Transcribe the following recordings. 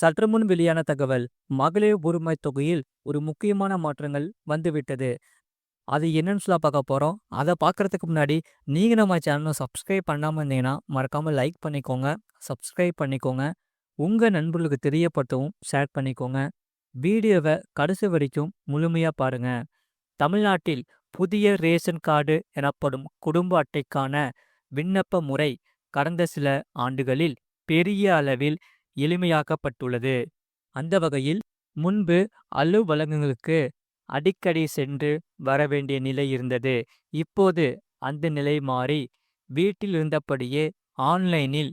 சற்று முன் வெளியான தகவல் மகளிர் உரிமை தொகையில் ஒரு முக்கியமான மாற்றங்கள் வந்துவிட்டது. அது என்னன்னு சொல்ல பார்க்க போகிறோம் அதை பார்க்குறதுக்கு முன்னாடி நீங்கள் நம்ம சேனலை சப்ஸ்கிரைப் பண்ணாமல் இருந்தீங்கன்னா மறக்காமல் லைக் பண்ணிக்கோங்க சப்ஸ்கிரைப் பண்ணிக்கோங்க. உங்கள் நண்பர்களுக்கு தெரியப்படுத்தவும் ஷேர் பண்ணிக்கோங்க. வீடியோவை கடைசி வரைக்கும் முழுமையாக பாருங்கள் தமிழ்நாட்டில் புதிய ரேஷன் கார்டு எனப்படும் குடும்ப அட்டைக்கான விண்ணப்ப முறை கடந்த சில ஆண்டுகளில் பெரிய அளவில் எளிமையாக்கப்பட்டுள்ளது. அந்த வகையில் முன்பு அலுவலகங்களுக்கு அடிக்கடி சென்று வர வேண்டிய நிலை இருந்தது. இப்போது அந்த நிலை மாறி வீட்டில் இருந்தபடியே ஆன்லைனில்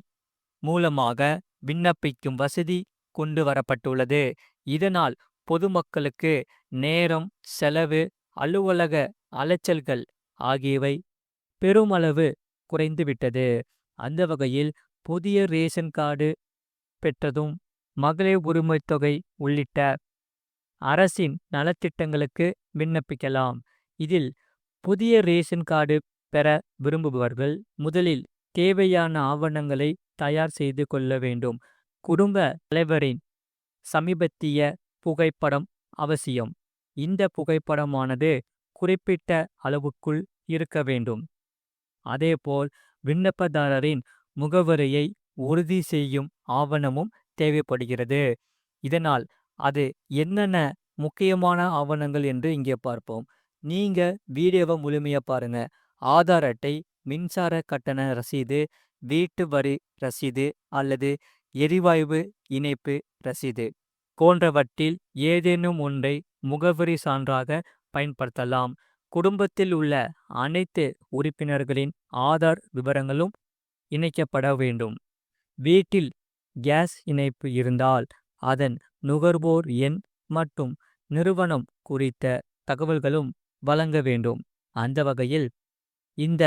மூலமாக விண்ணப்பிக்கும் வசதி கொண்டு வரப்பட்டுள்ளது. இதனால் பொதுமக்களுக்கு நேரம் செலவு அலுவலக அலைச்சல்கள் ஆகியவை பெருமளவு குறைந்துவிட்டது. அந்த வகையில் புதிய ரேஷன் கார்டு பெற்றதும் மகளிர் உரிமைத் தொகை உள்ளிட்ட அரசின் நலத்திட்டங்களுக்கு விண்ணப்பிக்கலாம். இதில் புதிய ரேஷன் கார்டு பெற விரும்புபவர்கள் முதலில் தேவையான ஆவணங்களை தயார் செய்து கொள்ள வேண்டும். குடும்ப தலைவரின் சமீபத்திய புகைப்படம் அவசியம். இந்த புகைப்படமானது குறிப்பிட்ட அளவுக்குள் இருக்க வேண்டும். அதேபோல் விண்ணப்பதாரரின் முகவரியை உறுதி செய்யும் ஆவணமும் தேவைப்படுகிறது. இதனால் அது என்னென்ன முக்கியமான ஆவணங்கள் என்று இங்கே பார்ப்போம். நீங்க வீடியோவை முழுமையா பாருங்க. ஆதார் அட்டை மின்சார கட்டண ரசீது வீட்டு வரி ரசீது அல்லது எரிவாயு இணைப்பு ரசீது போன்றவற்றில் ஏதேனும் ஒன்றை முகவரி சான்றாக பயன்படுத்தலாம். குடும்பத்தில் உள்ள அனைத்து உறுப்பினர்களின் ஆதார் விவரங்களும் இணைக்கப்பட வேண்டும். வீட்டில் கேஸ் இணைப்பு இருந்தால் அதன் நுகர்வோர் எண் மற்றும் நிறுவனம் குறித்த தகவல்களும் வழங்க வேண்டும். அந்த வகையில் இந்த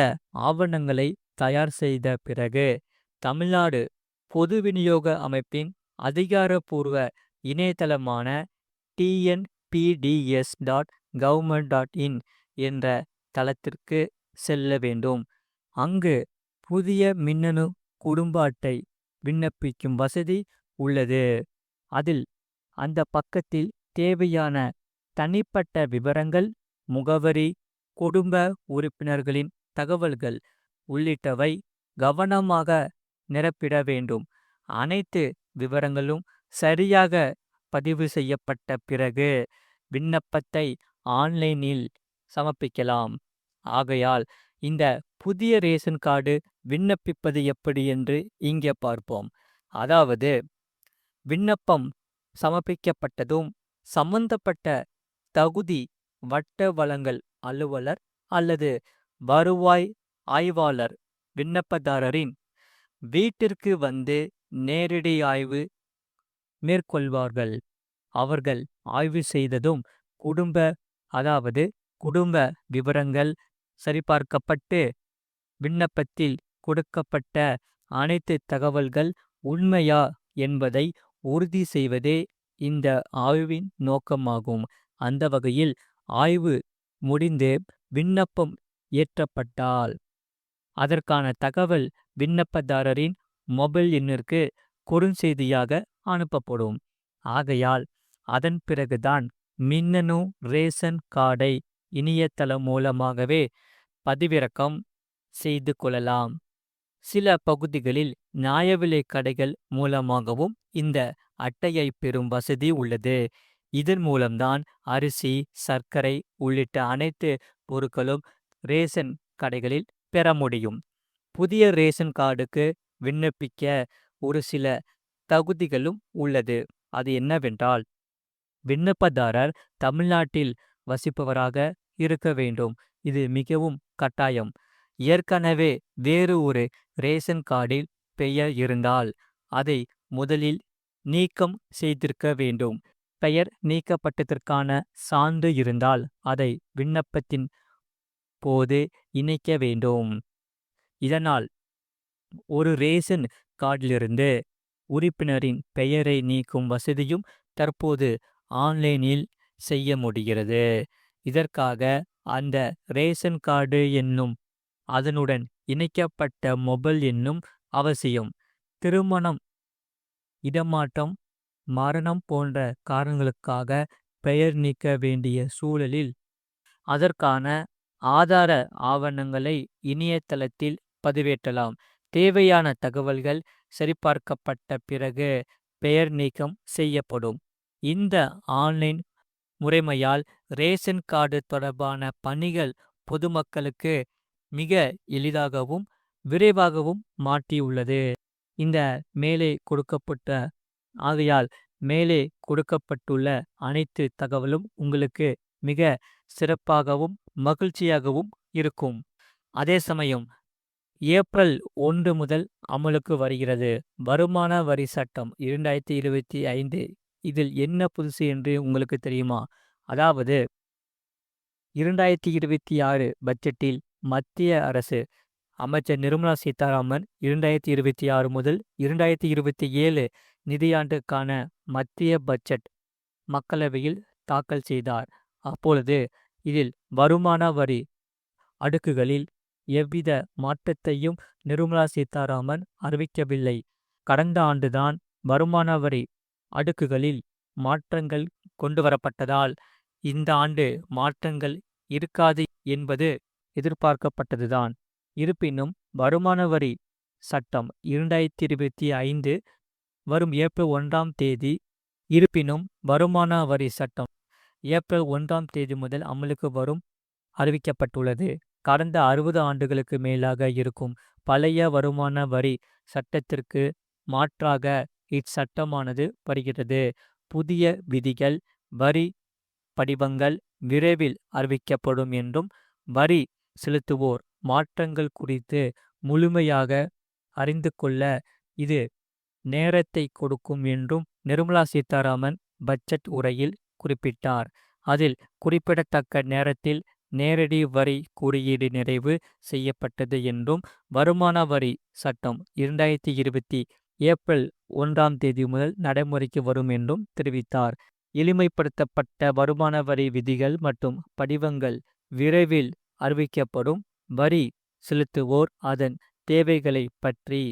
ஆவணங்களை தயார் செய்த பிறகு தமிழ்நாடு பொது விநியோக அமைப்பின் அதிகாரப்பூர்வ இணையதளமான TNPDS dot government dot in என்ற தளத்திற்கு செல்ல வேண்டும். அங்கு புதிய மின்னணு குடும்ப அட்டை விண்ணப்பிக்கும் வசதி உள்ளது. அதில் அந்த பக்கத்தில் தேவையான தனிப்பட்ட விவரங்கள் முகவரி குடும்ப உறுப்பினர்களின் தகவல்கள் உள்ளிட்டவை கவனமாக நிரப்பிட வேண்டும். அனைத்து விவரங்களும் சரியாக பதிவு செய்யப்பட்ட பிறகு விண்ணப்பத்தை ஆன்லைனில் சமர்ப்பிக்கலாம். ஆகையால் இந்த புதிய ரேஷன் கார்டு விண்ணப்பிப்பது எப்படி என்று இங்கே பார்ப்போம். அதாவது விண்ணப்பம் சமர்ப்பிக்கப்பட்டதும் சம்பந்தப்பட்ட தகுதி வட்ட வளங்கள் அலுவலர் அல்லது வருவாய் ஆய்வாளர் விண்ணப்பதாரரின் வீட்டிற்கு வந்து நேரடி ஆய்வு மேற்கொள்வார்கள். அவர்கள் ஆய்வு செய்ததும் குடும்ப அதாவது குடும்ப விவரங்கள் சரிபார்க்கப்பட்டு விண்ணப்பத்தில் கொடுக்கப்பட்ட அனைத்து தகவல்கள் உண்மையா என்பதை உறுதி செய்வதே இந்த ஆய்வின் நோக்கமாகும். அந்த வகையில் ஆய்வு முடிந்து விண்ணப்பம் ஏற்றப்பட்டால் அதற்கான தகவல் விண்ணப்பதாரரின் மொபைல் எண்ணிற்கு குறுஞ்செய்தியாக அனுப்பப்படும். ஆகையால் அதன் பிறகுதான் மின்னணு ரேஷன் கார்டை இணையதளம் மூலமாகவே பதிவிறக்கம் செய்து கொள்ளலாம். சில பகுதிகளில் நியாய கடைகள் மூலமாகவும் இந்த அட்டையை பெறும் வசதி உள்ளது. இதன் மூலம்தான் அரிசி சர்க்கரை உள்ளிட்ட அனைத்து பொருட்களும் ரேஷன் கடைகளில் பெற முடியும். புதிய ரேஷன் கார்டுக்கு விண்ணப்பிக்க ஒரு சில தகுதிகளும் உள்ளது. அது என்னவென்றால் விண்ணப்பதாரர் தமிழ்நாட்டில் வசிப்பவராக இருக்க வேண்டும். இது மிகவும் கட்டாயம். ஏற்கனவே வேறு ஒரு ரேஷன் கார்டில் பெயர் இருந்தால் அதை முதலில் நீக்கம் செய்திருக்க வேண்டும். பெயர் நீக்கப்பட்டதற்கான சான்று இருந்தால் அதை விண்ணப்பத்தின் போது இணைக்க வேண்டும். இதனால் ஒரு ரேஷன் கார்டிலிருந்து உறுப்பினரின் பெயரை நீக்கும் வசதியும் தற்போது ஆன்லைனில் செய்ய முடிகிறது. இதற்காக அந்த ரேஷன் கார்டு என்னும் அதனுடன் இணைக்கப்பட்ட மொபைல் என்னும் அவசியம். திருமணம் இடமாற்றம் மரணம் போன்ற காரணங்களுக்காக பெயர் நீக்க வேண்டிய சூழலில் அதற்கான ஆதார ஆவணங்களை இணையதளத்தில் பதிவேற்றலாம். தேவையான தகவல்கள் சரிபார்க்கப்பட்ட பிறகு பெயர் நீக்கம் செய்யப்படும். இந்த ஆன்லைன் முறைமையால் ரேஷன் கார்டு தொடர்பான பணிகள் பொதுமக்களுக்கு மிக எளிதாகவும் விரைவாகவும் மாற்றியுள்ளது. இந்த மேலே கொடுக்கப்பட்ட ஆகையால் மேலே கொடுக்கப்பட்டுள்ள அனைத்து தகவலும் உங்களுக்கு மிக சிறப்பாகவும் மகிழ்ச்சியாகவும் இருக்கும். அதே சமயம் ஏப்ரல் ஒன்று முதல் அமலுக்கு வருகிறது. வருமான வரி சட்டம் இரண்டாயிரத்தி இருபத்தி ஐந்து இதில் என்ன புதுசு என்று உங்களுக்கு தெரியுமா? அதாவது இரண்டாயிரத்தி இருபத்தி ஆறு பட்ஜெட்டில் மத்திய அரசு அமைச்சர் நிர்மலா சீதாராமன் இரண்டாயிரத்தி இருபத்தி ஆறு முதல் இரண்டாயிரத்தி இருபத்தி ஏழு நிதியாண்டுக்கான மத்திய பட்ஜெட் மக்களவையில் தாக்கல் செய்தார். அப்பொழுது இதில் வருமான வரி அடுக்குகளில் எவ்வித மாற்றத்தையும் நிர்மலா சீதாராமன் அறிவிக்கவில்லை. கடந்த ஆண்டுதான் வருமான வரி அடுக்குகளில் மாற்றங்கள் கொண்டுவரப்பட்டதால் இந்த ஆண்டு மாற்றங்கள் இருக்காது என்பது எதிர்பார்க்கப்பட்டதுதான். இருப்பினும் வருமான வரி சட்டம் இரண்டாயிரத்தி இருபத்தி ஐந்து வரும் ஏப்ரல் ஒன்றாம் தேதி இருப்பினும் வருமான வரி சட்டம் ஏப்ரல் ஒன்றாம் தேதி முதல் அமலுக்கு வரும் அறிவிக்கப்பட்டுள்ளது. கடந்த அறுபது ஆண்டுகளுக்கு மேலாக இருக்கும் பழைய வருமான வரி சட்டத்திற்கு மாற்றாக இச்சட்டமானது வருகிறது. புதிய விதிகள் வரி படிவங்கள் விரைவில் அறிவிக்கப்படும் என்றும் வரி செலுத்துவோர் மாற்றங்கள் குறித்து முழுமையாக அறிந்து கொள்ள இது நேரத்தை கொடுக்கும் என்றும் நிர்மலா சீதாராமன் பட்ஜெட் உரையில் குறிப்பிட்டார். அதில் குறிப்பிடத்தக்க நேரத்தில் நேரடி வரி குறியீடு நிறைவு செய்யப்பட்டது என்றும் வருமான வரி சட்டம் இரண்டாயிரத்தி இருபத்தி ஏப்ரல் ஒன்றாம் தேதி முதல் நடைமுறைக்கு வரும் என்றும் தெரிவித்தார். எளிமைப்படுத்தப்பட்ட வருமான வரி விதிகள் மற்றும் படிவங்கள் விரைவில் அறிவிக்கப்படும். வரி செலுத்துவோர் அதன் தேவைகளை பற்றி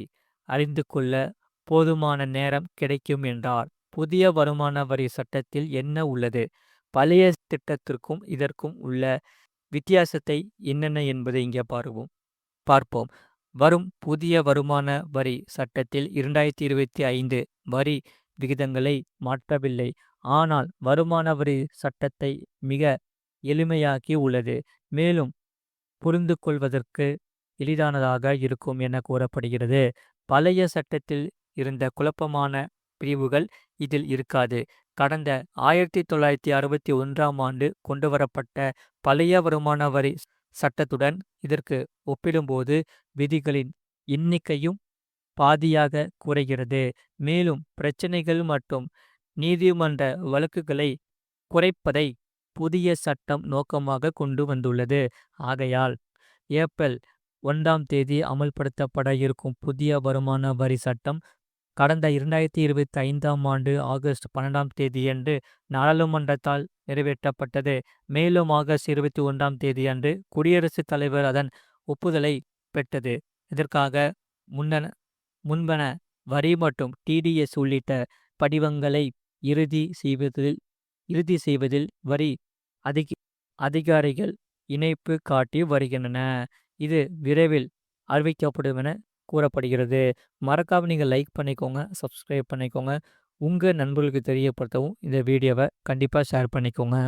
அறிந்து கொள்ள போதுமான நேரம் கிடைக்கும் என்றார். புதிய வருமான வரி சட்டத்தில் என்ன உள்ளது? பழைய திட்டத்திற்கும் இதற்கும் உள்ள வித்தியாசத்தை என்னென்ன என்பதை இங்கே பார்ப்போம் பார்ப்போம். வரும் புதிய வருமான வரி சட்டத்தில் இரண்டாயிரத்தி இருபத்தி ஐந்து வரி விகிதங்களை மாற்றவில்லை. ஆனால் வருமான வரி சட்டத்தை மிக எளிமையாக்கி உள்ளது. மேலும் புரிந்து கொள்வதற்கு எளிதானதாக இருக்கும் என கூறப்படுகிறது. பழைய சட்டத்தில் இருந்த குழப்பமான பிரிவுகள் இதில் இருக்காது. கடந்த ஆயிரத்தி தொள்ளாயிரத்தி அறுபத்தி ஒன்றாம் ஆண்டு கொண்டுவரப்பட்ட பழைய வருமான வரி சட்டத்துடன் இதற்கு ஒப்பிடும்போது விதிகளின் எண்ணிக்கையும் பாதியாக குறைகிறது. மேலும் பிரச்சனைகள் மற்றும் நீதிமன்ற வழக்குகளை குறைப்பதை புதிய சட்டம் நோக்கமாக கொண்டு வந்துள்ளது. ஆகையால் ஏப்ரல் ஒன்றாம் தேதி அமல்படுத்தப்பட இருக்கும் புதிய வருமான வரி சட்டம் கடந்த இரண்டாயிரத்தி இருபத்தி ஐந்தாம் ஆண்டு ஆகஸ்ட் பன்னெண்டாம் தேதியன்று நாடாளுமன்றத்தால் நிறைவேற்றப்பட்டது. மேலும் ஆகஸ்ட் இருபத்தி ஒன்றாம் தேதியன்று குடியரசுத் தலைவர் அதன் ஒப்புதலை பெற்றது. இதற்காக முன்னன முன்பன வரி மற்றும் டிடிஎஸ் உள்ளிட்ட படிவங்களை இறுதி செய்வதில் இறுதி செய்வதில் வரி அதிக அதிகாரிகள் இணைப்பு காட்டி வருகின்றன. இது விரைவில் அறிவிக்கப்படும் என கூறப்படுகிறது. மறக்காம நீங்கள் லைக் பண்ணிக்கோங்க சப்ஸ்கிரைப் பண்ணிக்கோங்க. உங்கள் நண்பர்களுக்கு தெரியப்படுத்தவும் இந்த வீடியோவை கண்டிப்பாக ஷேர் பண்ணிக்கோங்க.